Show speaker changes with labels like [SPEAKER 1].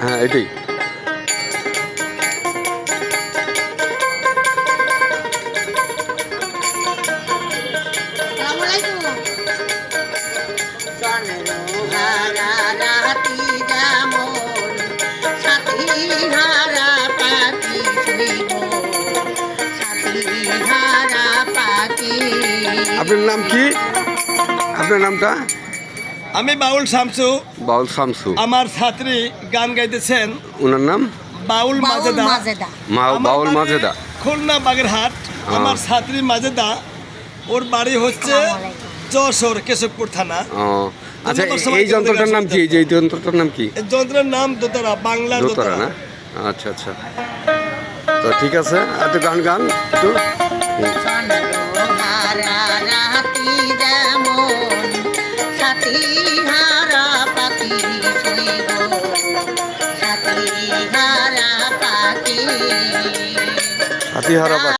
[SPEAKER 1] হ্যাঁ এটাই। আপনার নাম কি? আপনার নামটা?
[SPEAKER 2] আমি বাউল শামসু।
[SPEAKER 1] বাউল শামসু।
[SPEAKER 2] আমার ছাত্রী গান গাইতেছেন।
[SPEAKER 1] ওনার নাম?
[SPEAKER 2] বাউল মাজেদা।
[SPEAKER 1] বাউল মাজেদা।
[SPEAKER 2] খুলনা বাগেরহাট। আমার ছাত্রী মাজেদা। ওর বাড়ি হচ্ছে যশোর কেশবপুর থানা।
[SPEAKER 1] ও আচ্ছা এই যন্ত্রটার নাম কি? এই যে এই যন্ত্রটার নাম কি?
[SPEAKER 2] এই যন্ত্রের নাম দোতারা বাংলা
[SPEAKER 1] দোতারা
[SPEAKER 2] দোতারা।
[SPEAKER 1] না? আচ্ছা আচ্ছা। তো ঠিক আছে এত গান গান একটু।
[SPEAKER 3] সাথীহারা পাখি।